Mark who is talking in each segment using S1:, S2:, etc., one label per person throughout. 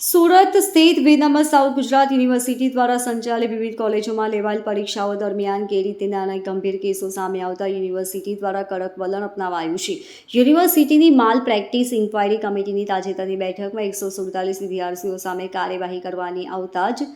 S1: સુરત સ્થિત વિનમ્ર south Gujarat university દ્વારા સંચાલિત વિવિધ કોલેજોમાં લેવાયેલ પરીક્ષાઓ દરમિયાન કે રીતે નાના ગંભીર કેસો સામે આવતા યુનિવર્સિટી દ્વારા કડક વલણ અપનાવાયું છે. યુનિવર્સિટીની માલ પ્રેક્ટિસ ઇન્ક્વાયરી કમિટીની તાજેતરની બેઠકમાં એકસો સુડતાલીસ વિદ્યાર્થીઓ સામે કાર્યવાહી કરવાની આવતા જ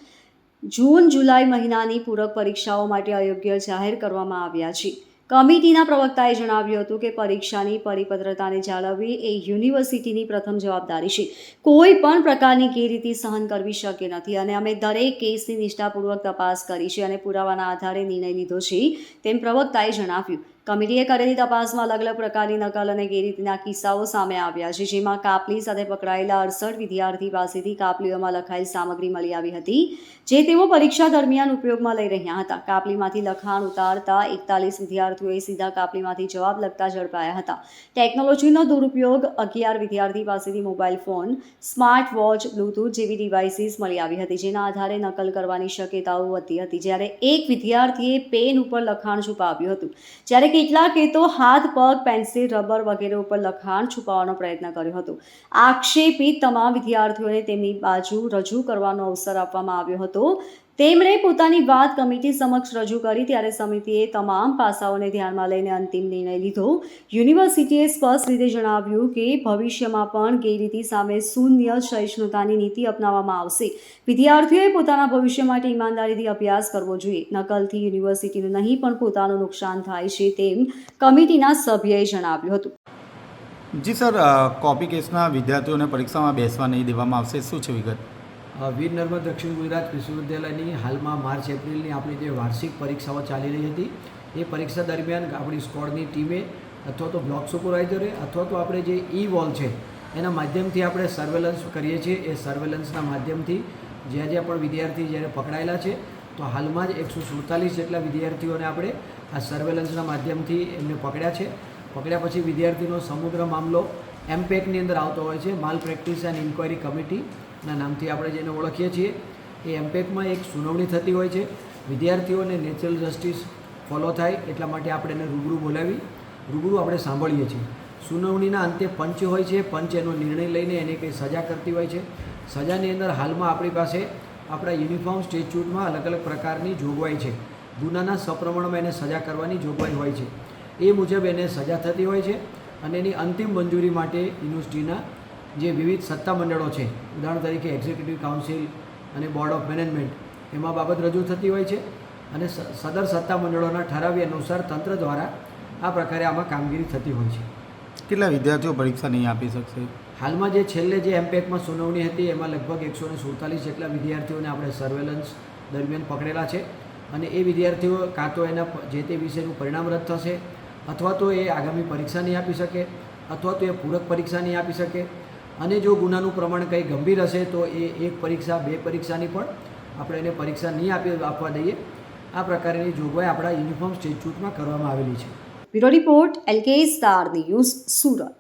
S1: જૂન જુલાઈ મહિનાની પૂરક પરીક્ષાઓ માટે અયોગ્ય જાહેર કરવામાં આવ્યા છે. કમિટીના પ્રવક્તાએ જણાવ્યું હતું કે પરીક્ષાની પરિપત્રતાને જાળવવી એ યુનિવર્સિટીની પ્રથમ જવાબદારી છે. કોઈ પણ પ્રકારની ગેરરીતિ સહન કરવી શક્ય નથી અને અમે દરેક કેસની નિષ્ઠાપૂર્વક તપાસ કરી છે અને પુરાવાના આધારે નિર્ણય લીધો છે, તેમ પ્રવક્તાએ જણાવ્યું. કમિટીએ કરેલી તપાસમાં અલગ અલગ પ્રકારની નકલ અને ગેરરીતના કિસ્સાઓ સામે આવ્યા છે, જેમાં કાપલી સાથે પકડાયેલા અડસઠ વિદ્યાર્થી પાસેથી કાપલીઓમાં લખાયેલ સામગ્રી મળી આવી હતી, જે તેઓ પરીક્ષા દરમિયાન ઉપયોગમાં લઈ રહ્યા હતા. કાપલીમાંથી લખાણ ઉતારતા એકતાલીસ વિદ્યાર્થીઓએ સીધા કાપલીમાંથી જવાબ લખતા ઝડપાયા હતા. ટેકનોલોજીનો દુરુપયોગ અગિયાર વિદ્યાર્થી પાસેથી mobile phone, smart watch, bluetooth જેવી ડિવાઇસીસ મળી આવી હતી, જેના આધારે નકલ કરવાની શક્યતાઓ વધતી હતી. જ્યારે એક વિદ્યાર્થીએ પેન ઉપર લખાણ છુપાવ્યું હતું, જ્યારે કેટલાકે તો હાથ, પગ, પેન્સિલ, રબર વગેરે ઉપર લખાણ છુપાવવાનો પ્રયત્ન કર્યો હતો. આક્ષેપિત તમામ વિદ્યાર્થીઓને તેમની બાજુ રજૂ કરવાનો અવસર આપવામાં આવ્યો હતો. તેમણે પોતાની વાત કમિટી સમક્ષ રજૂ કરી ત્યારે સમિતિએ તમામ પાસાઓને ધ્યાનમાં લઈને અંતિમ નિર્ણય લીધો. યુનિવર્સિટીએ સ્પષ્ટ રીતે જણાવ્યું કે ભવિષ્યમાં પણ ગેરરીતિ સામે શૂન્ય સહિષ્ણુતાની નીતિ અપનાવવામાં આવશે. વિદ્યાર્થીઓએ પોતાના ભવિષ્ય માટે ઈમાનદારીથી અભ્યાસ કરવો જોઈએ. નકલથી યુનિવર્સિટીનું નહીં, પણ પોતાનું નુકસાન થાય છે તેમ કમિટીના સભ્યએ જણાવ્યું હતું.
S2: જી સર કોપી કેસના વિદ્યાર્થીઓને પરીક્ષામાં બેસવા નહીં દેવામાં આવશે. શું છે વિગત?
S3: વીર નર્મદ દક્ષિણ ગુજરાત વિશ્વવિદ્યાલયની હાલમાં માર્ચ એપ્રિલની આપણી જે વાર્ષિક પરીક્ષાઓ ચાલી રહી હતી, એ પરીક્ષા દરમિયાન આપણી સ્કોડની ટીમે અથવા તો બ્લોક સુપરવાઇઝરે અથવા તો આપણે જે ઈ વોલ છે, એના માધ્યમથી આપણે સર્વેલન્સ કરીએ છીએ. એ સર્વેલન્સના માધ્યમથી જ્યાં જ્યાં પણ વિદ્યાર્થી જ્યારે પકડાયેલા છે, તો હાલમાં જ એકસો સુડતાલીસ જેટલા વિદ્યાર્થીઓને આપણે આ સર્વેલન્સના માધ્યમથી એમને પકડ્યા છે. પકડ્યા પછી વિદ્યાર્થીનો સમગ્ર મામલો એમપેકની અંદર આવતો હોય છે. માલ પ્રેક્ટિસ એન્ડ ઇન્ક્વાયરી કમિટીના નામથી આપણે જેને ઓળખીએ છીએ, એ એમપેકમાં એક સુનાવણી થતી હોય છે. વિદ્યાર્થીઓને નેચરલ જસ્ટિસ ફોલો થાય એટલા માટે આપણે એને રૂબરૂ બોલાવી, રૂબરૂ આપણે સાંભળીએ છીએ. સુનાવણીના અંતે પંચ હોય છે, પંચ એનો નિર્ણય લઈને એને કંઈ સજા કરતી હોય છે. સજાની અંદર હાલમાં આપણી પાસે આપણા યુનિફોર્મ સ્ટેચ્યુટમાં અલગ અલગ પ્રકારની જોગવાઈ છે. ગુનાના સપ્રમાણમાં એને સજા કરવાની જોગવાઈ હોય છે. એ મુજબ એને સજા થતી હોય છે અને એની અંતિમ મંજૂરી માટે યુનિવર્સિટીના જે વિવિધ સત્તામંડળો છે ઉદાહરણ તરીકે એક્ઝિક્યુટિવ કાઉન્સિલ અને બોર્ડ ઓફ મેનેજમેન્ટ એમાં બાબત રજૂ થતી હોય છે અને સદર સત્તામંડળોના ઠરાવી અનુસાર તંત્ર દ્વારા આ પ્રકારે આમાં કામગીરી થતી હોય છે.
S2: કેટલા વિદ્યાર્થીઓ પરીક્ષા નહીં આપી શકશે?
S3: હાલમાં જે છેલ્લે જે એમપેકમાં સુનાવણી હતી એમાં લગભગ એકસો ને સુડતાલીસ જેટલા વિદ્યાર્થીઓને આપણે સર્વેલન્સ દરમિયાન પકડેલા છે અને એ વિદ્યાર્થીઓ કાં તો એના જે તે વિષયનું પરિણામ રદ થશે અથવા તો એ આગામી પરીક્ષા નહીં આપી શકે અથવા તો એ પૂરક પરીક્ષા નહીં આપી શકે અને જો ગુનાનું પ્રમાણ કંઈ ગંભીર હશે, તો એ એક પરીક્ષા, બે પરીક્ષાની પણ આપણે એને પરીક્ષા નહીં આપી, આપવા દઈએ. આ પ્રકારની જોગવાઈ આપણા યુનિફોર્મ સ્ટેચ્યુટમાં કરવામાં આવેલી છે.
S1: Bureau report, LK star news, Surat.